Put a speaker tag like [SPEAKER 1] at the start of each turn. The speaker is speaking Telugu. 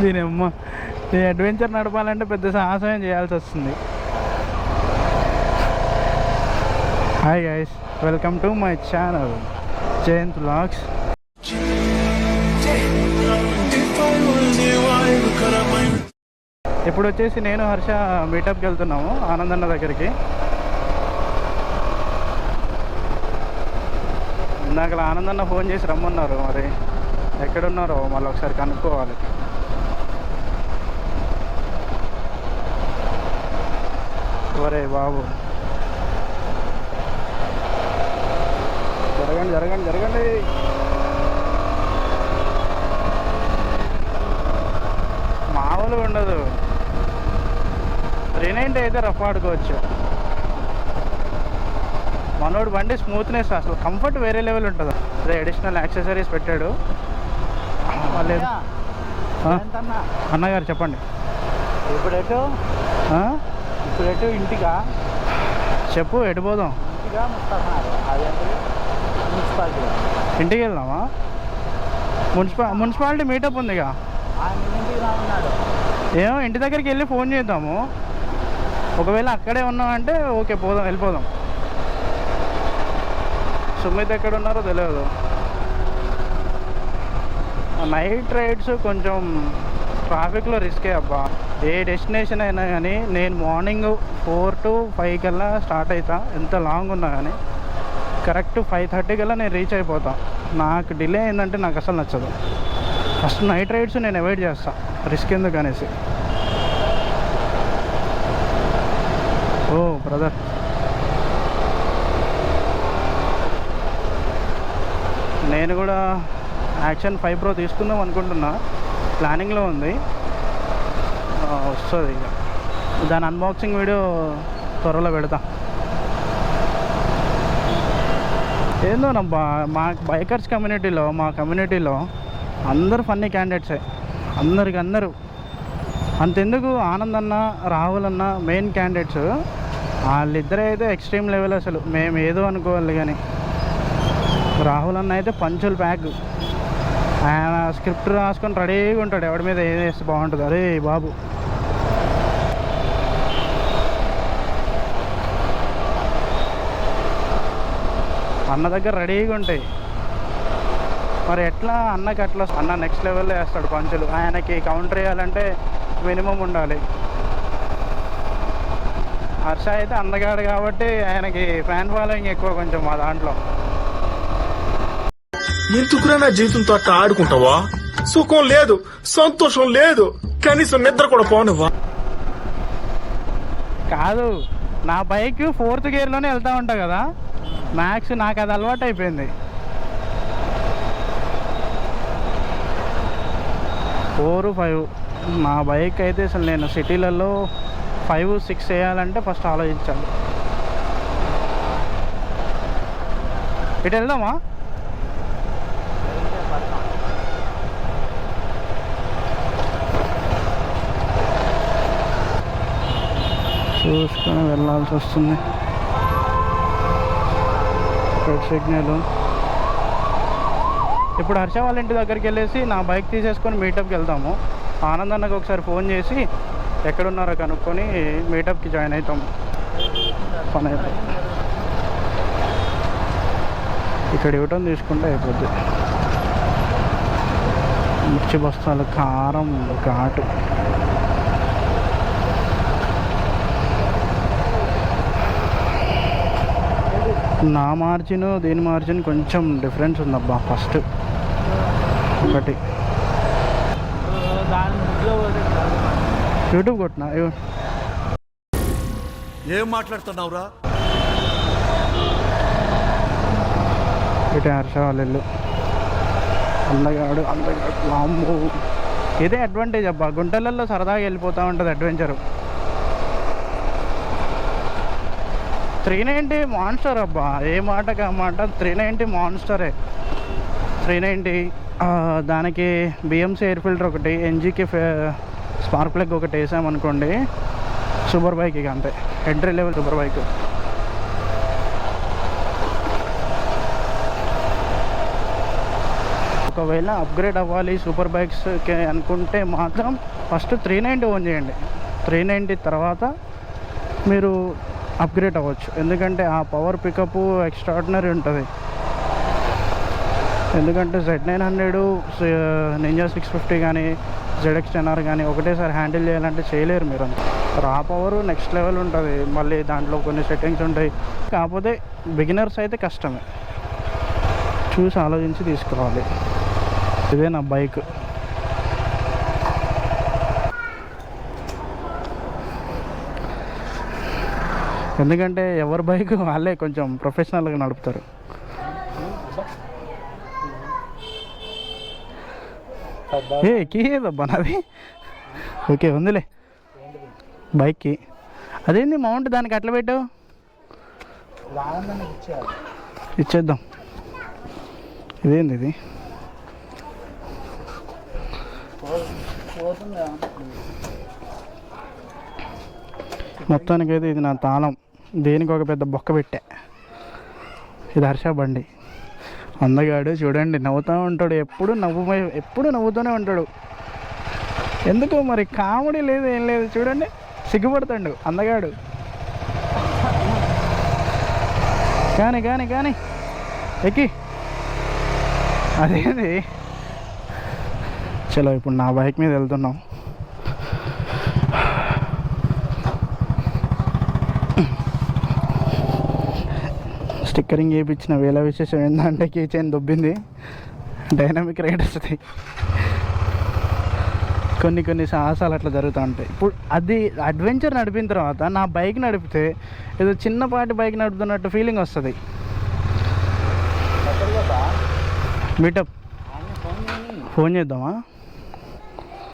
[SPEAKER 1] దీని అమ్మ. ఈ అడ్వెంచర్ నడపాలంటే పెద్ద సాహసం చేయాల్సి వస్తుంది. Hi guys welcome to my channel Jayanth blogs ఇప్పుడు వచ్చేసి నేను హర్ష మీటప్కి వెళ్తున్నాము ఆనందన్న దగ్గరికి. ఇందాక ఆనందన్న ఫోన్ చేసి రమ్మన్నారు మరి. ఎక్కడున్నారో మళ్ళీ ఒకసారి కనుక్కోవాలి. ఒరే బాబు. జరగండి జరగండి జరగండి. మామూలుగా ఉండదు. త్రీ నైంటీ అయితే రఫ్ ఆడుకోవచ్చు. మనోడు బండి స్మూత్నెస్ అసలు కంఫర్ట్ వేరే లెవెల్ ఉంటుంది. అదే అడిషనల్ యాక్సెసరీస్ పెట్టాడు. ఆ? అన్నగారు చెప్పండి.
[SPEAKER 2] ఇప్పుడు? ఇప్పుడు ఎటు ఇంటిగా
[SPEAKER 1] చెప్పు ఎటు పోదాం?
[SPEAKER 2] ఇంటిగా మున్సిపాలిటీ.
[SPEAKER 1] ఇంటికి వెళ్దామా మున్సిపా మున్సిపాలిటీ మీటప్ ఉందిగా.
[SPEAKER 2] ఇంటికి
[SPEAKER 1] ఏమో ఇంటి దగ్గరికి వెళ్ళి ఫోన్ చేద్దాము. ఒకవేళ అక్కడే ఉన్నామంటే ఓకే పోదాం వెళ్ళిపోదాం. సుమిత్ ఎక్కడ ఉన్నారో తెలియదు నైట్ రైడ్స్ కొంచెం ట్రాఫిక్లో రిస్కే అబ్బా. ఏ డెస్టినేషన్ అయినా కానీ నేను మార్నింగ్ ఫోర్ టు ఫైవ్ కల్లా స్టార్ట్ అవుతా ఎంత లాంగ్ ఉన్నా కానీ కరెక్ట్ ఫైవ్ థర్టీ కల్లా నేను రీచ్ అయిపోతా. నాకు డిలే అయిందంటే నాకు అసలు నచ్చదు. ఫస్ట్ నైట్ రైడ్స్ నేను అవాయిడ్ చేస్తా. రిస్క్ ఎందుకు అనేసి. Oh brother. నేను కూడా యాక్షన్ ఫైవ్ ప్రో తీసుకుందాం అనుకుంటున్నా. ప్లానింగ్లో ఉంది. వస్తుంది ఇక. దాని అన్బాక్సింగ్ వీడియో త్వరలో పెడతా. ఏందో నా మా బైకర్స్ కమ్యూనిటీలో మా కమ్యూనిటీలో అందరు ఫన్నీ క్యాండిడేట్సే అందరికి అందరూ. అంతెందుకు ఆనంద్ అన్న రాహుల్ అన్న మెయిన్ క్యాండిడేట్స్ వాళ్ళిద్దరే అయితే ఎక్స్ట్రీమ్ లెవెల్ అసలు. మేము ఏదో అనుకోవాలి కానీ రాహుల్ అన్న అయితే పంచులు ప్యాక్ ఆయన స్క్రిప్ట్ రాసుకొని రెడీగా ఉంటాడు. ఎవడి మీద ఏం వేస్తే బాగుంటుంది? అరే బాబు. అన్న దగ్గర రెడీగా ఉంటాయి. మరి ఎట్లా అన్నకి అట్లా అన్న నెక్స్ట్ లెవెల్లో వేస్తాడు పంచులు. ఆయనకి కౌంటర్ వేయాలంటే మినిమం ఉండాలి. హర్ష అయితే అందగాడు కాబట్టి ఆయనకి ఫ్యాన్ ఫాలోయింగ్ ఎక్కువ కొంచెం మా దాంట్లో.
[SPEAKER 3] ఎందుకురా నా జీవితంతో అట్లా ఆడుకుంటావా? సుఖం లేదు సంతోషం లేదు కనీసం నిద్ర కూడా పోనివ్వా?
[SPEAKER 1] కాదు నా బైక్ ఫోర్త్ గేర్లోనే వెళ్తా ఉంటా కదా. మ్యాక్స్ నాకు అది అలవాటు అయిపోయింది. ఫోర్ ఫైవ్ నా బైక్ అయితే అసలు నేను సిటీలలో ఫైవ్ సిక్స్ వేయాలంటే ఫస్ట్ ఆలోచించాలి. ఇటు వెళ్దామా? చూసుకొని వెళ్ళాల్సి వస్తుంది. Red signal. ఇప్పుడు హర్ష వాళ్ళ ఇంటి దగ్గరికి వెళ్ళేసి నా బైక్ తీసేసుకొని మీటప్కి వెళ్తాము. ఆనంద్ అన్నకు ఒకసారి ఫోన్ చేసి ఎక్కడున్నారో కనుక్కొని మీటప్కి జాయిన్ అవుతాం. పని అయితే ఇక్కడ ఇవ్వటం తీసుకుంటే అయిపోద్ది. మిర్చి బస్తాలు కారం ఘాటు. నా మార్జిన్ దీని మార్జిన్ కొంచెం డిఫరెన్స్ ఉందబ్బా ఫస్ట్ ఒకటి. యూట్యూబ్ కొట్టిన.
[SPEAKER 4] ఏం మాట్లాడుతున్నావురా?
[SPEAKER 1] ఇటే హర్ష వాళ్ళ అందగాడు అందగాడు. ఇదే అడ్వాంటేజ్ అబ్బా. గుంటలలో సరదాగా వెళ్ళిపోతూ ఉంటుంది అడ్వెంచరు త్రీ నైంటీ మాన్స్టర్ అబ్బా ఏ మాటకి ఆ మాట? త్రీ నైంటీ మాన్స్టరే. త్రీ నైంటీ దానికి బిఎంసీ ఎయిర్ ఫిల్టర్ ఒకటి ఎన్జీకి స్పార్క్ ప్లగ్ ఒకటి వేసామనుకోండి సూపర్ బైక్ ఇక అంతే. Entry level super bike. ఒకవేళ అప్గ్రేడ్ అవ్వాలి సూపర్ బైక్స్కి అనుకుంటే మాత్రం ఫస్ట్ త్రీ నైంటీ ఓన్ చేయండి. త్రీ నైంటీ తర్వాత మీరు అప్గ్రేడ్ అవ్వచ్చు. ఎందుకంటే ఆ పవర్ పికప్ ఎక్స్ట్రాడినరీ ఉంటుంది. ఎందుకంటే Z nine hundred Ninja six fifty కానీ జెడ్ఎక్స్ టెన్ఆర్ కానీ ఒకటేసారి హ్యాండిల్ చేయాలంటే చేయలేరు మీరు అంత. రా పవర్ నెక్స్ట్ లెవెల్ ఉంటుంది. మళ్ళీ దాంట్లో కొన్ని సెట్టింగ్స్ ఉంటాయి. కాకపోతే బిగినర్స్ అయితే కష్టమే. చూసి ఆలోచించి తీసుకోవాలి ఇదే నా బైక్. ఎందుకంటే ఎవరి బైక్ వాళ్ళే కొంచెం ప్రొఫెషనల్గా నడుపుతారు. ఏ కీ ఏదబ్బా నాది? ఓకే ఉందిలే. బైక్కి అదేంది మౌంట్ దానికి అట్లా పెట్టావు ఇచ్చేద్దాం. ఇదేంది ఇది? మొత్తానికైతే ఇది నా తాళం. దేనికి ఒక పెద్ద బొక్క పెట్టా. ఇది హర్ష బండి. అందగాడు చూడండి నవ్వుతూ ఉంటాడు. ఎప్పుడు నవ్వు ఎప్పుడు నవ్వుతూనే ఉంటాడు. ఎందుకు? మరి కామెడీ లేదు ఏం లేదు. చూడండి సిగ్గుపడతాడు అందగాడు. కానీ కానీ కానీ ఎక్కి. అదేది? చలో ఇప్పుడు నా బైక్ మీద వెళ్తున్నాం. స్టిక్కరింగ్ చేయించిన వేల విశేషం ఏంటంటే కీ చైన్ దొబ్బింది. డైనమిక్ రైడ్ వస్తుంది కొన్ని కొన్ని సాహసాలు అట్లా జరుగుతూ ఉంటాయి. ఇప్పుడు అది అడ్వెంచర్ నడిపిన తర్వాత నా బైక్ నడిపితే ఏదో చిన్నపాటి బైక్ నడుపుతున్నట్టు ఫీలింగ్ వస్తుంది. మీటప్ ఫోన్ చేద్దామా?